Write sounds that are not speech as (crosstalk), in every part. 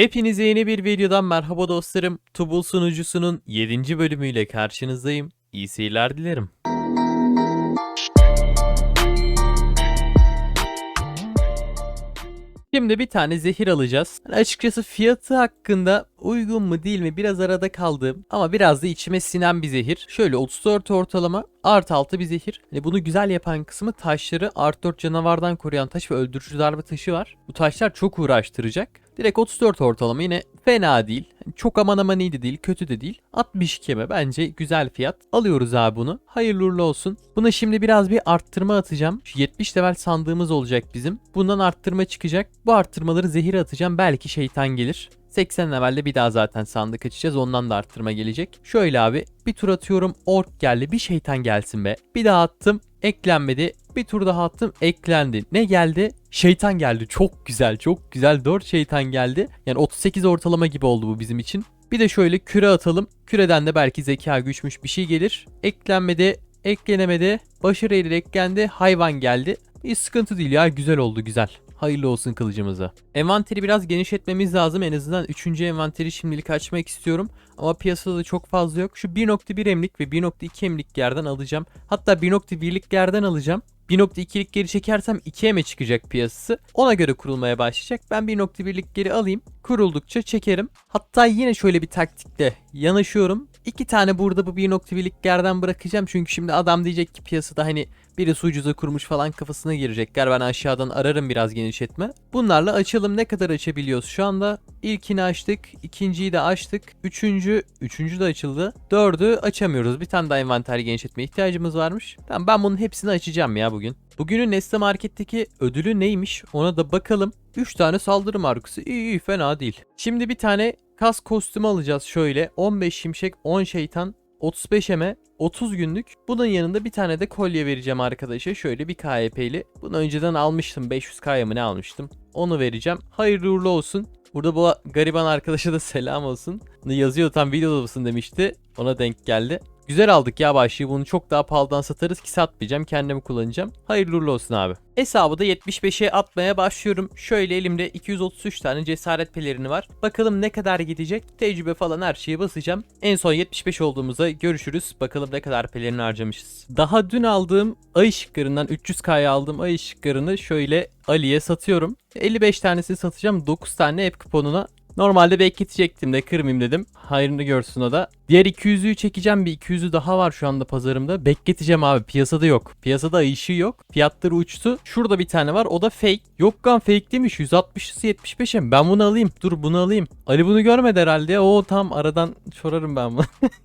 Hepinize yeni bir videodan merhaba dostlarım. Tubul sunucusunun 7. bölümüyle karşınızdayım. İyi seyirler dilerim. Şimdi bir tane zehir alacağız. Yani açıkçası fiyatı hakkında uygun mu değil mi biraz arada kaldığım ama biraz da içime sinen bir zehir. Şöyle 34 ortalama artı 6 bir zehir. Hani bunu güzel yapan kısmı taşları artı 4 canavardan koruyan taş ve öldürücü darbe taşı var. Bu taşlar çok uğraştıracak. Direkt 34 ortalama yine fena değil. Hani Çok aman aman iyi de değil, kötü de değil. 62 mi bence güzel fiyat. Alıyoruz abi bunu. Hayırlı uğurlu olsun. Buna şimdi biraz bir arttırma atacağım. Şu 70 level sandığımız olacak bizim. Bundan arttırma çıkacak. Bu arttırmaları zehire atacağım. Belki şeytan gelir. 80 levelde bir daha zaten sandık açacağız. Ondan da arttırma gelecek. Şöyle abi bir tur atıyorum. Ork geldi. Bir şeytan gelsin be. Bir daha attım. Eklenmedi. Bir tur daha attım. Eklendi. Ne geldi? Şeytan geldi. Çok güzel. Çok güzel. 4 şeytan geldi. Yani 38 ortalama gibi oldu bu bizim için. Bir de şöyle küre atalım. Küreden de belki zeka güçmüş bir şey gelir. Eklenmedi. Eklenemedi. Başarı ile eklendi. Hayvan geldi. Hiç sıkıntı değil ya. Güzel oldu güzel. Hayırlı olsun kılıcımıza. Envanteri biraz genişletmemiz lazım. En azından 3. envanteri şimdilik açmak istiyorum. Ama piyasada da çok fazla yok. Şu 1.1 emlik ve 1.2 emlik yerden alacağım. Hatta 1.1'lik yerden alacağım. 1.2'lik geri çekersem 2 eme çıkacak piyasası. Ona göre kurulmaya başlayacak. Ben 1.1'lik geri alayım. Kuruldukça çekerim. Hatta yine şöyle bir taktikle yanaşıyorum. İki tane burada bu 1.1'lik yerden bırakacağım. Çünkü şimdi adam diyecek ki piyasada hani birisi ucuza kurmuş falan kafasına girecekler. Ben aşağıdan ararım biraz genişletme. Bunlarla açalım. Ne kadar açabiliyoruz şu anda? İlkini açtık. ikinciyi de açtık. Üçüncü, üçüncü de açıldı. Dördü açamıyoruz. Bir tane daha envanter genişletme ihtiyacımız varmış. Tamam ben bunun hepsini açacağım ya bugün. Bugünün Nesne Market'teki ödülü neymiş ona da bakalım. 3 tane saldırı markası iyi iyi fena değil. Şimdi bir tane kas kostümü alacağız şöyle. 15 şimşek 10 şeytan 35 eme 30 günlük. Bunun yanında bir tane de kolye vereceğim arkadaşa. Şöyle bir KYP'li. Bunu önceden almıştım. 500K'ya mı ne almıştım? Onu vereceğim. Hayırlı uğurlu olsun. Burada bu gariban arkadaşa da (laughs) selam olsun. Yazıyor tam videoda mısın demişti. Ona denk geldi. Güzel aldık ya başlığı. Bunu çok daha pahalıdan satarız ki satmayacağım. Kendimi kullanacağım. Hayırlı uğurlu olsun abi. Hesabı da 75'e atmaya başlıyorum. Şöyle elimde 233 tane cesaret pelerini var. Bakalım ne kadar gidecek. Tecrübe falan her şeye basacağım. En son 75 olduğumuzda görüşürüz. Bakalım ne kadar pelerini harcamışız. Daha dün aldığım ay ışıklarından 300k'ya aldığım ay ışıklarını şöyle Ali'ye satıyorum. 55 tanesini satacağım. 9 tane app kuponuna Normalde bekletecektim de kırmayayım dedim. Hayrını görsün o da. Diğer 200'ü çekeceğim bir 200'ü daha var şu anda pazarımda. Bekleteceğim abi piyasada yok. Piyasada ayışı yok. Fiyatları uçtu. Şurada bir tane var o da fake. Yok kan fake demiş 160'sı 75'e. Ben bunu alayım. Dur bunu alayım. Ali bunu görmedi herhalde. O tam aradan çorarım ben bunu.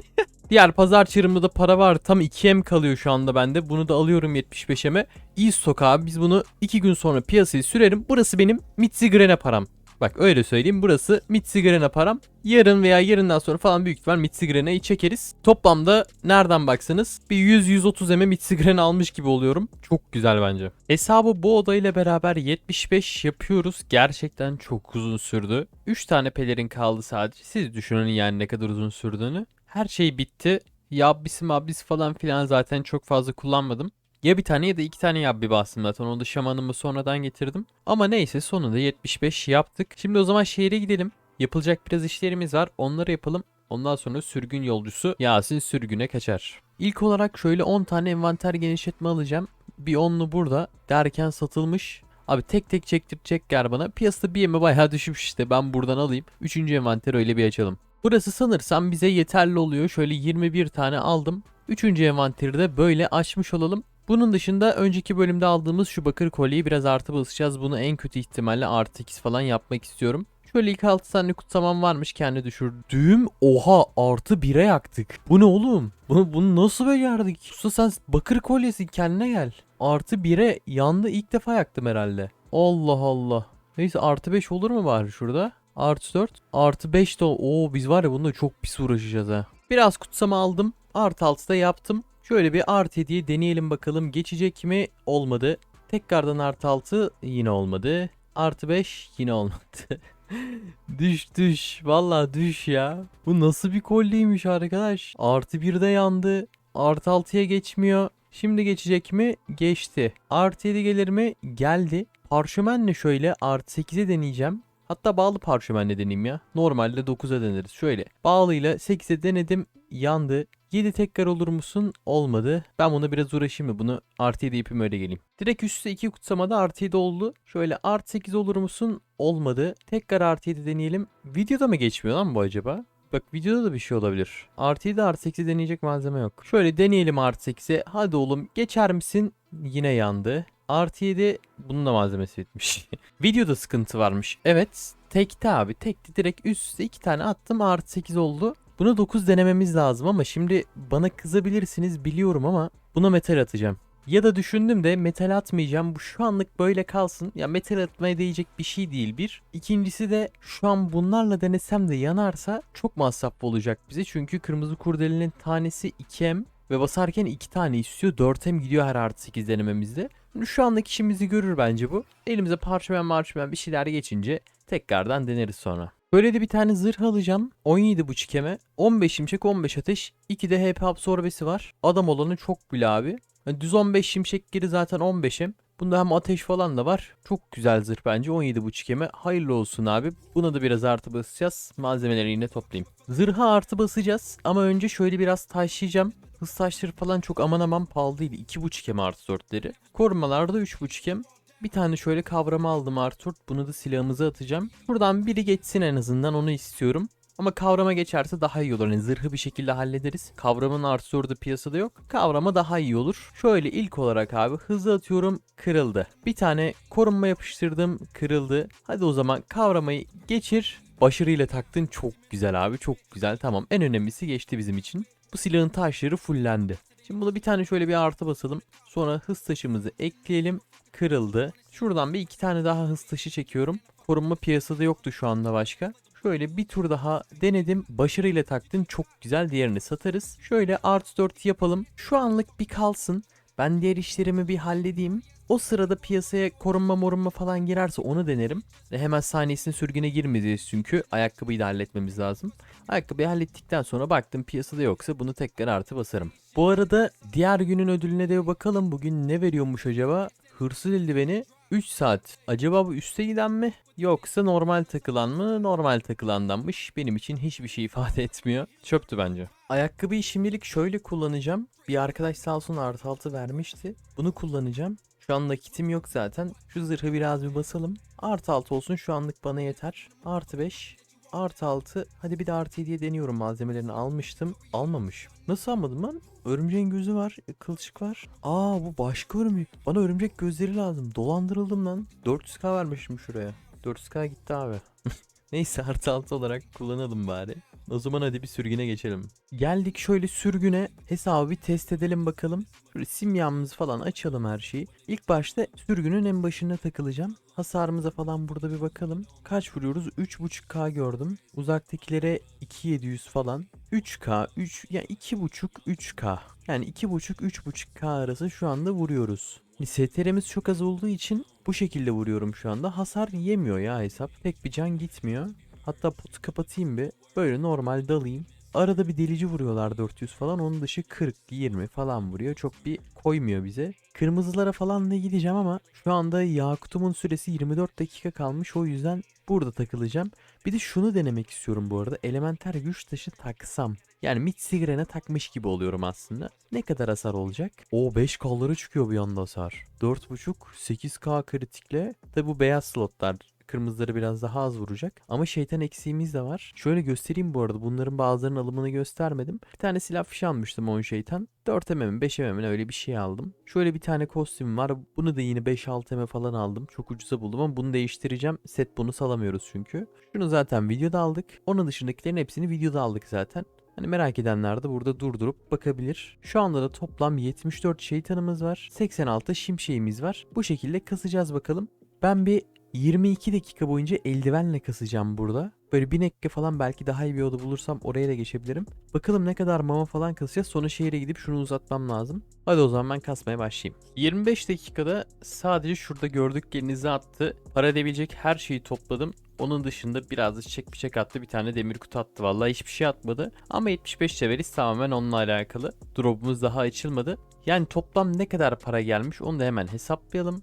(laughs) Diğer pazar çığırımda para var. Tam 2M kalıyor şu anda bende. Bunu da alıyorum 75M'e. İyi stok abi. Biz bunu 2 gün sonra piyasayı sürerim. Burası benim Mitzigrene param. Bak öyle söyleyeyim. Burası Mitzigrene param. Yarın veya yarından sonra falan büyük ihtimal Mitzigrane'yi çekeriz. Toplamda nereden baksanız bir 100-130 eme Mitzigrane almış gibi oluyorum. Çok güzel bence. Hesabı bu odayla beraber 75 yapıyoruz. Gerçekten çok uzun sürdü. 3 tane pelerin kaldı sadece. Siz düşünün yani ne kadar uzun sürdüğünü. Her şey bitti. Yabbisi mabbisi falan filan zaten çok fazla kullanmadım. Ya bir tane ya da iki tane yabbi bastım zaten. Onu da şamanımı sonradan getirdim. Ama neyse sonunda 75 yaptık. Şimdi o zaman şehre gidelim. Yapılacak biraz işlerimiz var. Onları yapalım. Ondan sonra sürgün yolcusu Yasin sürgüne kaçar. İlk olarak şöyle 10 tane envanter genişletme alacağım. Bir onlu burada derken satılmış. Abi tek tek çektirecek yer bana. Piyasada bir yeme bayağı düşmüş işte. Ben buradan alayım. Üçüncü envanteri öyle bir açalım. Burası sanırsam bize yeterli oluyor. Şöyle 21 tane aldım. Üçüncü envanteri de böyle açmış olalım. Bunun dışında önceki bölümde aldığımız şu bakır kolyeyi biraz artı basacağız. Bunu en kötü ihtimalle artı 2 falan yapmak istiyorum. Şöyle ilk 6 tane kutsamam varmış kendi düşürdüğüm. Oha artı 1'e yaktık. Bu ne oğlum? Bunu, bunu nasıl becerdik? Usta sen bakır kolyesin kendine gel. Artı 1'e yandı ilk defa yaktım herhalde. Allah Allah. Neyse artı 5 olur mu bari şurada? Artı 4. Artı 5 de Oo biz var ya bununla çok pis uğraşacağız ha. Biraz kutsama aldım. Artı 6 da yaptım. Şöyle bir artı 7'yi deneyelim bakalım. Geçecek mi? Olmadı. Tekrardan artı 6 yine olmadı. Artı 5 yine olmadı. (laughs) düş düş. Valla düş ya. Bu nasıl bir kolyeymiş arkadaş. Artı 1 de yandı. Artı 6'ya geçmiyor. Şimdi geçecek mi? Geçti. Artı 7 gelir mi? Geldi. Parşömenle şöyle artı 8'e deneyeceğim. Hatta bağlı parşömenle deneyeyim ya. Normalde 9'a deneriz. Şöyle bağlıyla 8'e denedim yandı. 7 tekrar olur musun? Olmadı. Ben buna biraz uğraşayım mı? Bunu artı 7 yapayım öyle geleyim. Direkt üstte 2 kutsamada artı 7 oldu. Şöyle artı 8 olur musun? Olmadı. Tekrar artı 7 deneyelim. Videoda mı geçmiyor lan bu acaba? Bak videoda da bir şey olabilir. Artı 7 artı 8'i deneyecek malzeme yok. Şöyle deneyelim artı 8'e. Hadi oğlum geçer misin? Yine yandı. Artı 7 bunun da malzemesi bitmiş. (laughs) Videoda sıkıntı varmış. Evet tekti abi tekti direkt üst üste 2 tane attım artı 8 oldu. Buna 9 denememiz lazım ama şimdi bana kızabilirsiniz biliyorum ama buna metal atacağım. Ya da düşündüm de metal atmayacağım. Bu şu anlık böyle kalsın. Ya metal atmaya değecek bir şey değil bir. İkincisi de şu an bunlarla denesem de yanarsa çok masraflı olacak bize. Çünkü kırmızı kurdelinin tanesi 2M ve basarken 2 tane istiyor. 4M gidiyor her artı 8 denememizde. Şu anlık işimizi görür bence bu. Elimize parşömen marşömen bir şeyler geçince tekrardan deneriz sonra. Böyle de bir tane zırh alacağım. 17.5 eme. 15 şimşek 15 ateş. 2 de HP absorbesi var. Adam olanı çok bile abi. Yani düz 15 şimşek geri zaten 15'im. Bunda hem ateş falan da var. Çok güzel zırh bence 17.5 eme. Hayırlı olsun abi. Buna da biraz artı basacağız. Malzemeleri yine toplayayım. Zırha artı basacağız. Ama önce şöyle biraz taşıyacağım. Hız taşları falan çok aman aman pahalı değil. 2.5 em artı 4'leri. Korumalarda 3.5 em. Bir tane şöyle kavrama aldım artı 4. Bunu da silahımıza atacağım. Buradan biri geçsin en azından onu istiyorum. Ama kavrama geçerse daha iyi olur. Yani zırhı bir şekilde hallederiz. Kavramın artı piyasada yok. Kavrama daha iyi olur. Şöyle ilk olarak abi hızlı atıyorum kırıldı. Bir tane korunma yapıştırdım kırıldı. Hadi o zaman kavramayı geçir. Başarıyla taktın çok güzel abi çok güzel. Tamam en önemlisi geçti bizim için. Bu silahın taşları fullendi. Şimdi buna bir tane şöyle bir artı basalım. Sonra hız taşımızı ekleyelim. Kırıldı. Şuradan bir iki tane daha hız taşı çekiyorum. Korunma piyasada yoktu şu anda başka. Şöyle bir tur daha denedim. Başarıyla taktın. Çok güzel. Diğerini satarız. Şöyle artı 4 yapalım. Şu anlık bir kalsın. Ben diğer işlerimi bir halledeyim. O sırada piyasaya korunma morunma falan girerse onu denerim. Ve hemen saniyesine sürgüne girmeyeceğiz çünkü. Ayakkabıyı da halletmemiz lazım. Ayakkabıyı hallettikten sonra baktım piyasada yoksa bunu tekrar artı basarım. Bu arada diğer günün ödülüne de bakalım. Bugün ne veriyormuş acaba? Hırsız eldiveni 3 saat. Acaba bu üste giden mi? Yoksa normal takılan mı? Normal takılandanmış. Benim için hiçbir şey ifade (laughs) etmiyor. Çöptü bence. Ayakkabıyı şimdilik şöyle kullanacağım. Bir arkadaş sağ olsun artı altı vermişti. Bunu kullanacağım. Şu an nakitim yok zaten. Şu zırhı biraz bir basalım. Artı altı olsun şu anlık bana yeter. Artı 5. Artı 6. Hadi bir de artı 7'ye deniyorum malzemelerini almıştım. Almamış. Nasıl almadım lan? Örümceğin gözü var. e, Kılçık var. Aa bu başka örümcek. Bana örümcek gözleri lazım. Dolandırıldım lan. 400k vermişim şuraya. 400k gitti abi. (laughs) Neyse artı 6 olarak kullanalım bari. O zaman hadi bir sürgüne geçelim. Geldik şöyle sürgüne hesabı bir test edelim bakalım. Şöyle simyamızı falan açalım her şeyi. İlk başta sürgünün en başına takılacağım. Hasarımıza falan burada bir bakalım. Kaç vuruyoruz? 3.5k gördüm. Uzaktakilere 2700 falan. 3k, 3 yani 2.5 3k. Yani 2.5 3.5k arası şu anda vuruyoruz. STR'miz çok az olduğu için bu şekilde vuruyorum şu anda. Hasar yemiyor ya hesap. Pek bir can gitmiyor. Hatta potu kapatayım bir. Böyle normal dalayım. Arada bir delici vuruyorlar 400 falan. Onun dışı 40, 20 falan vuruyor. Çok bir koymuyor bize. Kırmızılara falan da gideceğim ama şu anda Yakut'umun süresi 24 dakika kalmış. O yüzden burada takılacağım. Bir de şunu denemek istiyorum bu arada. Elementer güç taşı taksam. Yani Mitsigren'e takmış gibi oluyorum aslında. Ne kadar hasar olacak? O 5K'ları çıkıyor bir anda hasar. 4.5 8K kritikle. Tabi bu beyaz slotlar kırmızıları biraz daha az vuracak. Ama şeytan eksiğimiz de var. Şöyle göstereyim bu arada. Bunların bazılarının alımını göstermedim. Bir tane silah fişi almıştım 10 şeytan. 4 mm 5 mm öyle bir şey aldım. Şöyle bir tane kostüm var. Bunu da yine 5-6 mm falan aldım. Çok ucuza buldum ama bunu değiştireceğim. Set bunu salamıyoruz çünkü. Şunu zaten videoda aldık. Onun dışındakilerin hepsini videoda aldık zaten. Hani merak edenler de burada durdurup bakabilir. Şu anda da toplam 74 şeytanımız var. 86 şimşeğimiz var. Bu şekilde kasacağız bakalım. Ben bir 22 dakika boyunca eldivenle kasacağım burada. Böyle bir dakika falan belki daha iyi bir oda bulursam oraya da geçebilirim. Bakalım ne kadar mama falan kasacağız. Sonra şehre gidip şunu uzatmam lazım. Hadi o zaman ben kasmaya başlayayım. 25 dakikada sadece şurada gördüklerinizi attı. Para edebilecek her şeyi topladım. Onun dışında biraz da çiçek bıçak attı. Bir tane demir kutu attı. Vallahi hiçbir şey atmadı. Ama 75 leveliz tamamen onunla alakalı. Drop'umuz daha açılmadı. Yani toplam ne kadar para gelmiş onu da hemen hesaplayalım.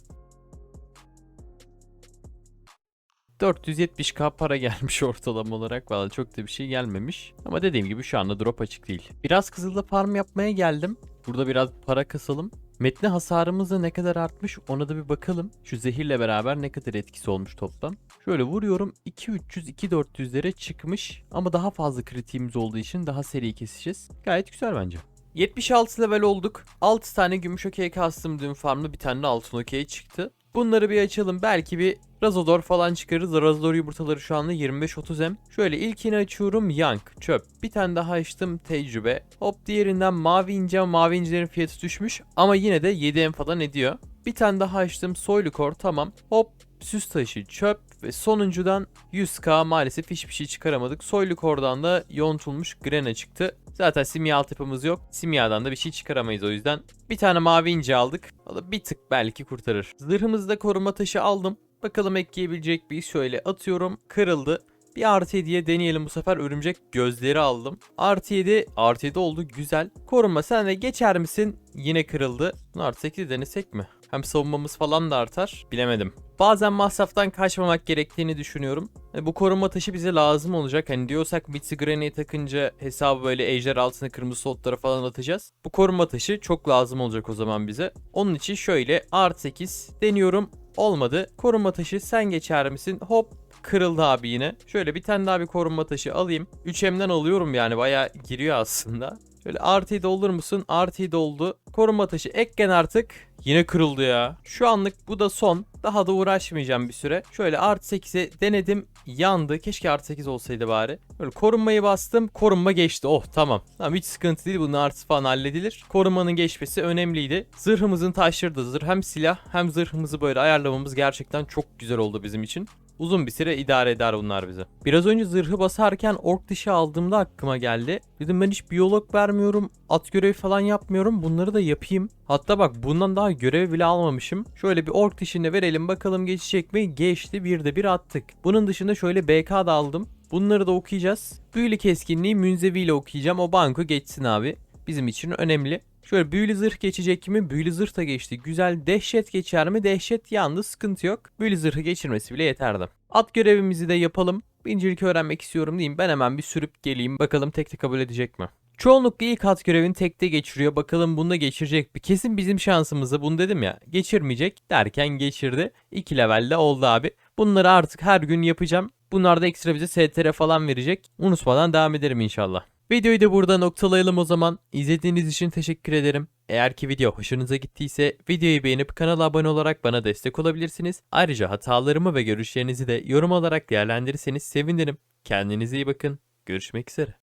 470k para gelmiş (laughs) ortalama olarak. Valla çok da bir şey gelmemiş. Ama dediğim gibi şu anda drop açık değil. Biraz kızılda farm yapmaya geldim. Burada biraz para kasalım. Metne hasarımız da ne kadar artmış ona da bir bakalım. Şu zehirle beraber ne kadar etkisi olmuş toplam. Şöyle vuruyorum 2300 2400'lere çıkmış ama daha fazla kritiğimiz olduğu için daha seri keseceğiz. Gayet güzel bence. 76 level olduk. 6 tane gümüş okey kastım dün farmda bir tane altın okey çıktı. Bunları bir açalım. Belki bir Razodor falan çıkarırız. Razodor yumurtaları şu anda 25-30 M. Şöyle ilkini açıyorum. Yank, çöp. Bir tane daha açtım. Tecrübe. Hop diğerinden mavi ince. Mavi incilerin fiyatı düşmüş. Ama yine de 7 M falan ediyor. Bir tane daha açtım. Soylukor tamam. Hop süs taşı çöp ve sonuncudan 100k maalesef hiçbir şey çıkaramadık. Soylukor'dan da yontulmuş Grena çıktı. Zaten simya altyapımız yok. Simyadan da bir şey çıkaramayız o yüzden. Bir tane mavi ince aldık. O da bir tık belki kurtarır. Zırhımızda koruma taşı aldım. Bakalım ekleyebilecek bir şöyle atıyorum. Kırıldı. Bir artı 7'ye deneyelim bu sefer örümcek gözleri aldım. Artı 7, artı 7 oldu güzel. Korunma sen de geçer misin? Yine kırıldı. Bunu artı 8 denesek mi? Hem savunmamız falan da artar. Bilemedim. Bazen masraftan kaçmamak gerektiğini düşünüyorum. E, bu koruma taşı bize lazım olacak. Hani diyorsak Mitsi Granny'e takınca hesabı böyle ejder altına kırmızı slotlara falan atacağız. Bu koruma taşı çok lazım olacak o zaman bize. Onun için şöyle artı 8 deniyorum. Olmadı. Koruma taşı sen geçer misin? Hop kırıldı abi yine. Şöyle bir tane daha bir korunma taşı alayım. 3M'den alıyorum yani baya giriyor aslında. Şöyle artıyı doldur musun? Artıyı doldu. Korunma taşı eklen artık. Yine kırıldı ya. Şu anlık bu da son. Daha da uğraşmayacağım bir süre. Şöyle artı 8'e denedim. Yandı. Keşke artı 8 olsaydı bari. Böyle korunmayı bastım. Korunma geçti. Oh tamam. Tamam hiç sıkıntı değil. Bunun artısı falan halledilir. Korunmanın geçmesi önemliydi. Zırhımızın taşları da zırh. Hem silah hem zırhımızı böyle ayarlamamız gerçekten çok güzel oldu bizim için. Uzun bir süre idare eder bunlar bize. Biraz önce zırhı basarken ork dışı aldığımda aklıma geldi. Dedim ben hiç biyolog vermiyorum. At görevi falan yapmıyorum. Bunları da yapayım. Hatta bak bundan daha görev bile almamışım. Şöyle bir ork dişinde verelim bakalım geçecek mi? Geçti bir de bir attık. Bunun dışında şöyle BK da aldım. Bunları da okuyacağız. Büyülü keskinliği münzeviyle okuyacağım. O banko geçsin abi. Bizim için önemli. Şöyle büyülü zırh geçecek mi? Büyülü zırh da geçti. Güzel. Dehşet geçer mi? Dehşet yandı. Sıkıntı yok. Büyülü zırhı geçirmesi bile yeterdi. At görevimizi de yapalım. Bincilik öğrenmek istiyorum diyeyim. Ben hemen bir sürüp geleyim. Bakalım tekte kabul edecek mi? Çoğunlukla ilk at görevini tekte geçiriyor. Bakalım bunda geçirecek mi? Kesin bizim şansımızı bunu dedim ya. Geçirmeyecek derken geçirdi. 2 levelde oldu abi. Bunları artık her gün yapacağım. Bunlar da ekstra bize STR falan verecek. Unutmadan devam ederim inşallah. Videoyu da burada noktalayalım o zaman. İzlediğiniz için teşekkür ederim. Eğer ki video hoşunuza gittiyse videoyu beğenip kanala abone olarak bana destek olabilirsiniz. Ayrıca hatalarımı ve görüşlerinizi de yorum olarak değerlendirirseniz sevinirim. Kendinize iyi bakın. Görüşmek üzere.